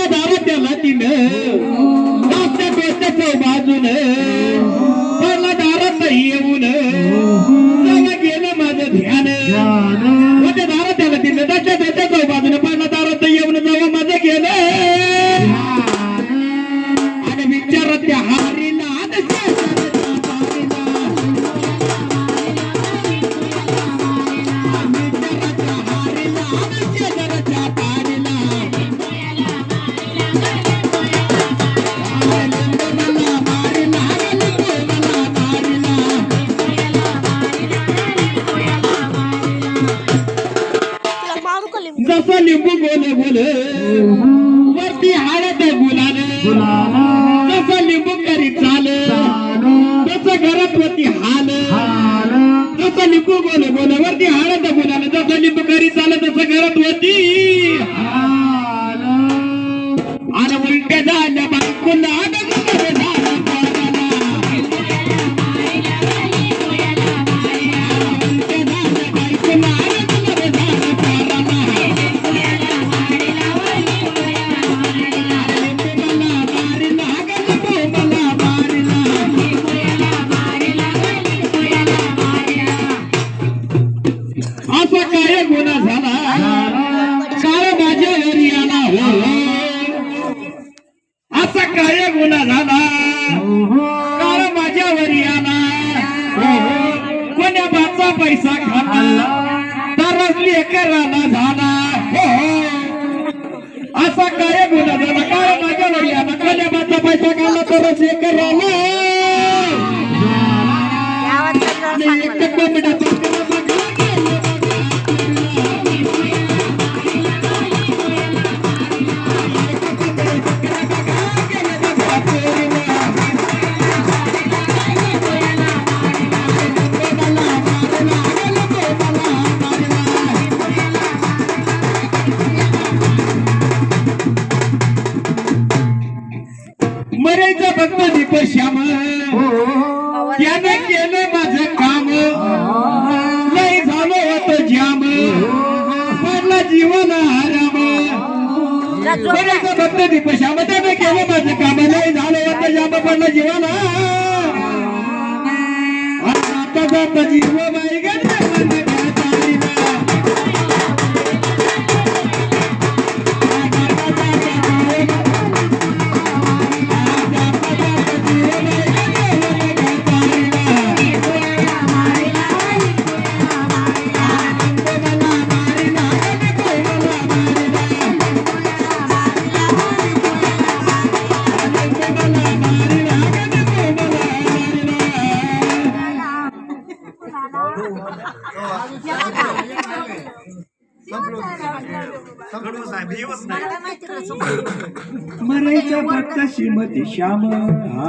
देवाच्या दारात त्याला तिनं. नाचत्या बेसत्या बाजून. त्याला दारात येऊन. गेलं माझं ध्यान. बोल वरती हाडत गुलाल जसं लिंबू करी चाल. तसं घरात होती हाल. जसं लिंबू बोल बोल वरती हाडत गुलाल जसं लिंबू करी चाल तसं घरात होती. आणि उलट्या झाल्या बायकोला झाला पैसा खाला तरच लेकराला झाला हो असा काय गुन्हा झाला कोण्या बाचा पैसा खाला तरच आणि सांग. एक. श्याम त्यानं केलं माझं काम. लय झालं होतं जाम पडला जीवन आराम. फक्त दीप श्याम त्यानं केलं माझं काम. लय झालं होतं जाम पडला जीवन. आता जाता जीव बाई मरायच्या भक्ता श्रीमती श्याम हा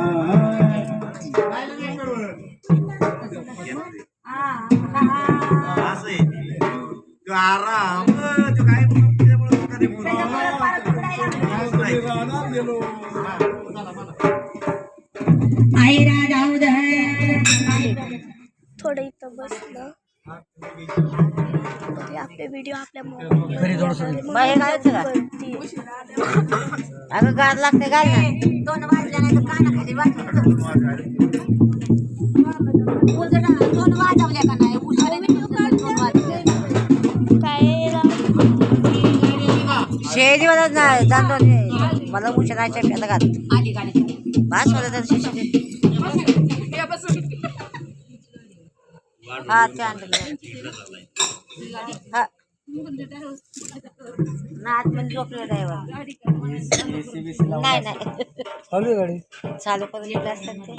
आराम तो काय त्याच्यामुळे जाऊ थोडं इथं बसलं. आपले व्हिडिओ आपल्या मोबाईल? अगं गार लागते गार दोन वाजल्यानंतर कानाखाली वाजलं दोन वाजवल्या का नाही? उशिरा दोन वाजले. काय शे दिवस जाणतो मला उशिराच्या गाडी. बस मला हा हा ना आतमध्ये झोपले ड्रायव्हर नाही नाही. चालू करून असतात ते.